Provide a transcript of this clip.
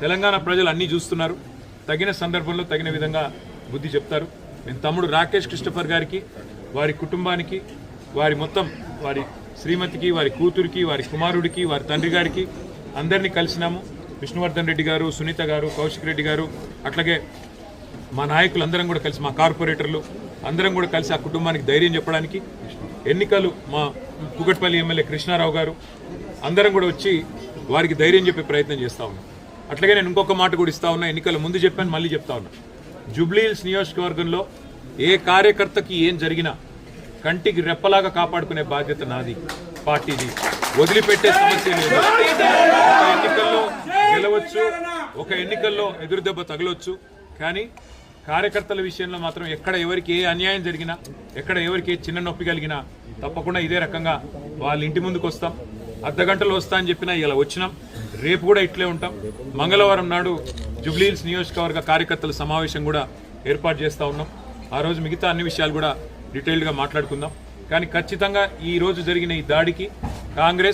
తెలంగాణ ప్రజలు అన్నీ చూస్తున్నారు. తగిన సందర్భంలో తగిన విధంగా బుద్ధి చెప్తారు. నేను తమ్ముడు రాకేష్ క్రిస్టఫర్ గారికి వారి కుటుంబానికి వారి మొత్తం వారి శ్రీమతికి వారి కూతురికి వారి కుమారుడికి వారి తండ్రి గారికి అందరినీ కలిసినాము. విష్ణువర్ధన్ రెడ్డి గారు సునీత గారు కౌశిక్ రెడ్డి గారు అట్లాగే మా నాయకులందరం కూడా కలిసి మా కార్పొరేటర్లు అందరం కూడా కలిసి ఆ కుటుంబానికి ధైర్యం చెప్పడానికి ఎన్నికలు మా కుకట్పల్లి ఎమ్మెల్యే కృష్ణారావు గారు అందరం కూడా వచ్చి వారికి ధైర్యం చెప్పే ప్రయత్నం చేస్తూ ఉన్నాం. అట్లాగే నేను ఇంకొక మాట కూడా ఇస్తా ఉన్నా ఎన్నికల ముందు చెప్పాను మళ్ళీ చెప్తా ఉన్నా. జూబ్లీహిల్స్ నియోజకవర్గంలో ఏ కార్యకర్తకి ఏం జరిగినా కంటికి రెప్పలాగా కాపాడుకునే బాధ్యత నాది పార్టీది. వదిలిపెట్టే సమస్య లేదు. ఒక ఎన్నికల్లో గెలవచ్చు ఒక ఎన్నికల్లో ఎదురుదెబ్బ తగలొచ్చు కానీ కార్యకర్తల విషయంలో మాత్రం ఎక్కడ ఎవరికి ఏ అన్యాయం జరిగినా ఎక్కడ ఎవరికి ఏ చిన్న నొప్పి కలిగినా తప్పకుండా ఇదే రకంగా వాళ్ళ ఇంటి ముందుకు వస్తాం అర్ధ గంటలో వస్తా అని చెప్పినా ఇలా వచ్చినాం. రేపు కూడా ఇట్లే ఉంటాం. మంగళవారం నాడు జుబ్లీహిల్స్ నియోజకవర్గ కార్యకర్తల సమావేశం కూడా ఏర్పాటు చేస్తా ఉన్నాం. ఆ రోజు మిగతా అన్ని విషయాలు కూడా డీటెయిల్డ్గా మాట్లాడుకుందాం. కానీ ఖచ్చితంగా ఈ రోజు జరిగిన ఈ దాడికి కాంగ్రెస్